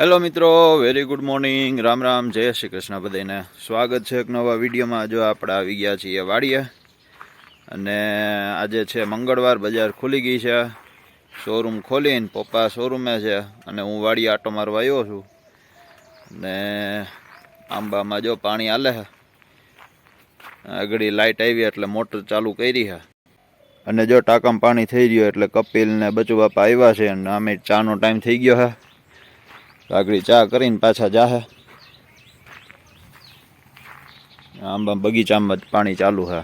Hello મિત્રો. Very good morning Ram Ram. Jai Shri Krishna બધાને સ્વાગત છે એક નવા વિડીયોમાં. જો આપણે આવી ગયા છીએ વાડીએ. અને આજે છે મંગળવાર, બજાર ખુલી ગઈ છે. શોરૂમ ખોલીને પપ્પા શોરૂમે છે. અને હું વાડીએ આટો મારવા આવ્યો છું. ને આંબામાં જો પાણી હાલે છે. આગળ લાઇટ આવી એટલે મોટર ચાલુ કરી છે. અને જો ટાંકામાં પાણી થઈ ગયું એટલે કપિલ ને બચુ બાપા આવ્યા છે. અને અમે ચાનો ટાઈમ થઈ ગયો છે. આગળ ચા કરીને પાછા જાહે. આંબા બગીચામાં જ પાણી ચાલુ હે.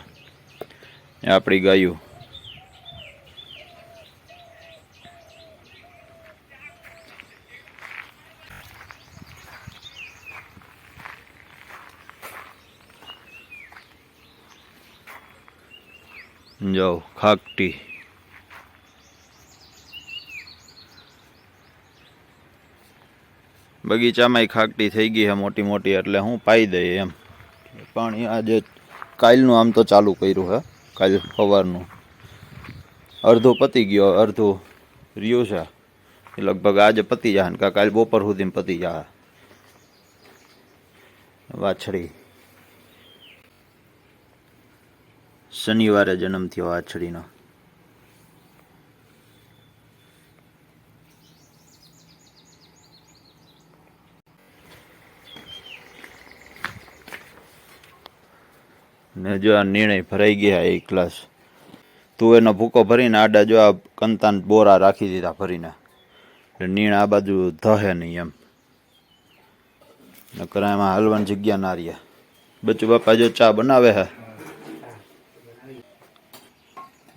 આપણી ગાયું. જાઓ ખાકટી બગીચામાંય ખાકટી થઈ ગઈ છે મોટી મોટી, એટલે હું પાઈ દઈએ એમ. પાણી આજે કાલનું આમ તો ચાલુ કર્યું હે કાલ સવારનું. અડધું પતી ગયો, અડધું રહ્યું છે. એ લગભગ આજે પતી જાય ને કાલ બપોર સુધી પતી જાય વાછડી. શનિવારે જન્મ થયો વાછડીનો. ને જો આ નિર્ણય ભરાઈ ગયા એક ગ્લાસ તુવેરનો ભૂકો ભરીને આડા જો આ કંતાન બોરા રાખી દીધા ભરીને. એટલે નીણ આ બાજુ ધહે નહીં એમ. નકર એમાં હાલવાની જગ્યા ના રહ્યા બચ્ચું બાપા જો ચા બનાવે હે?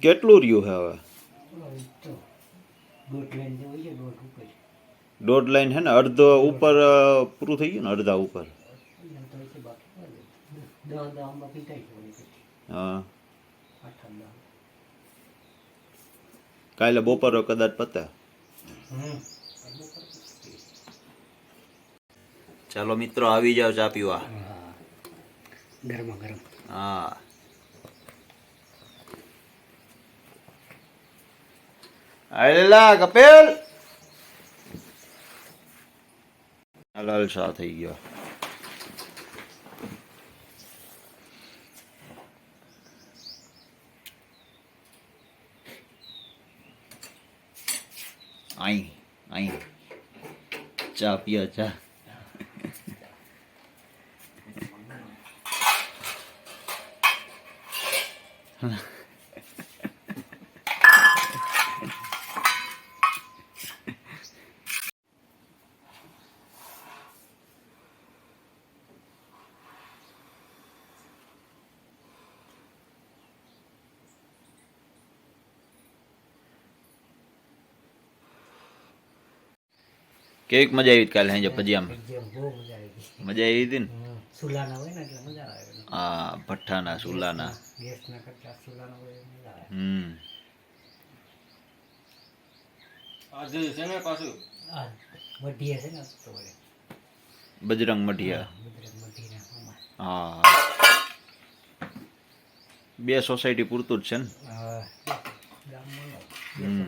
કેટલું રહ્યું હે હવે? દોઢ લાઈન હે ને, અડધો ઉપર પૂરું થઈ ગયું ને, અડધા ઉપર? હા. કાલે બપોરે કદાચ પતે. ચાલો મિત્રો આવી જાઓ ચા પીવા. ગરમ ગરમ. હા. આયલા કપેલ. લાલ શાહ થઈ ગયો. આઈ આઈ ચા પીઓ ચા કેક મજા આવી કાલે હેંજે ભજીયામાં? મજા આવી ગઈ મજા આવી હતી ને? હા સુલાના હોય ને એટલે મજા આવે આ ભઠ્ઠાના સુલાના. ગેસના કરતા સુલાના હોય મજા આવે. હમ. બજરંગ મઢિયા. હા બે સોસાયટી પૂરતું જ છે ને? હમ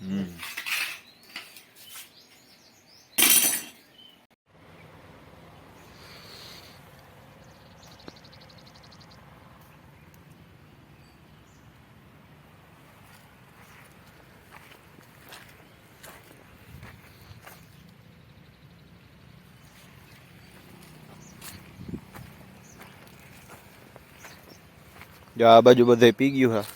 હમ. જો આ બાજુ બધે પી ગયું હા.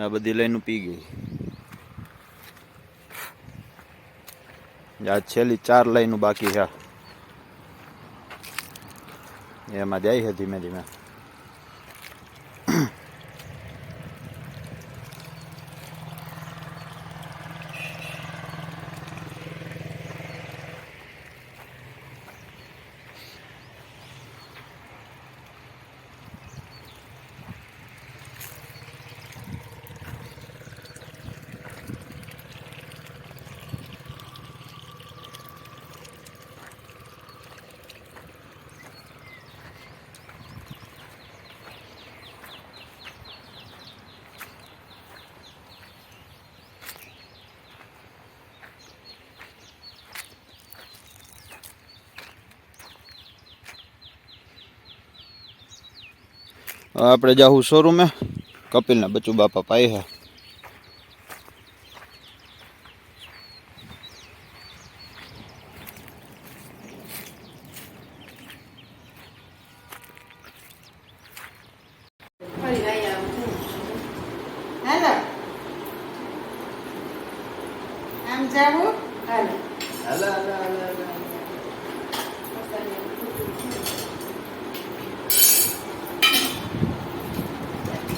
આ બધી લઈને પી ગઈ. આ છેલ્લી ચાર લાઈનો બાકી છે. એમાં જાય છે ધીમે ધીમે. આપણે જાવું શોરૂમે કપિલના બચ્ચુ બાપા પાય હે. હાલો. આમ જાવું હાલો.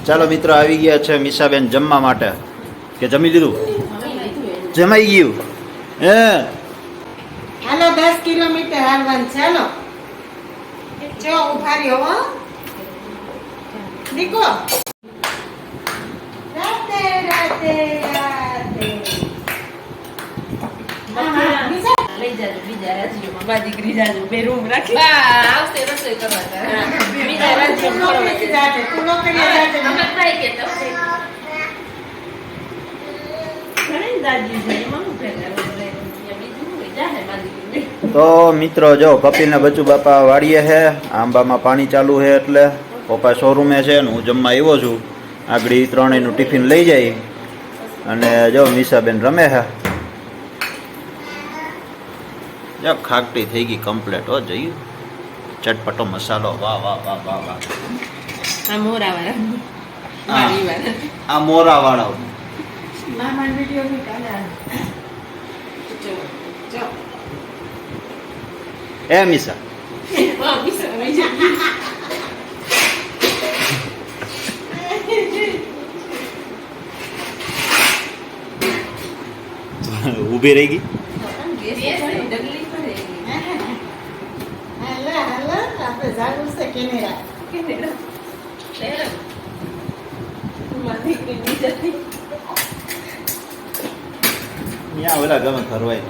ચાલો મિત્રો આવી ગયા છે મીસાબેન જમવા માટે. કે જમી લીધું? જમાઈ ગયું. હે? હાલો, દસ કિલોમીટર હાલવાનું. ચાલો. જો ઊભા હો રાતે રાતે રાતે આહા, બીજા? લઈ જાજો તું હું મિત્રો, જો કપિલના બચુ બાપા વાડીએ છે આંબામાં પાણી ચાલુ છે એટલે પપ્પા શોરૂમે છે હું જમવા આવ્યો છું. આગળ ત્રણેયનું ટિફિન લઈ જાય. અને જો મીસાબેન રમે છે જો ખાકટી થઈ ગઈ કમ્પ્લેટ હો જઈ ચટપટો મસાલો વાહ વાહ વાહ વાહ વાહ આ મોરા વાળા હા. આ મોરા વાળા મામાનો વીડિયો બી કાઢા. જો, જો. એ મિસા જાય. ઊભી રહી ગઈ બેસે, ડગલી કરે. હાલો, હાલો, આપણે કેનેડા. બીજાથી ત્યાં ઓલા ગમે ફરવાય.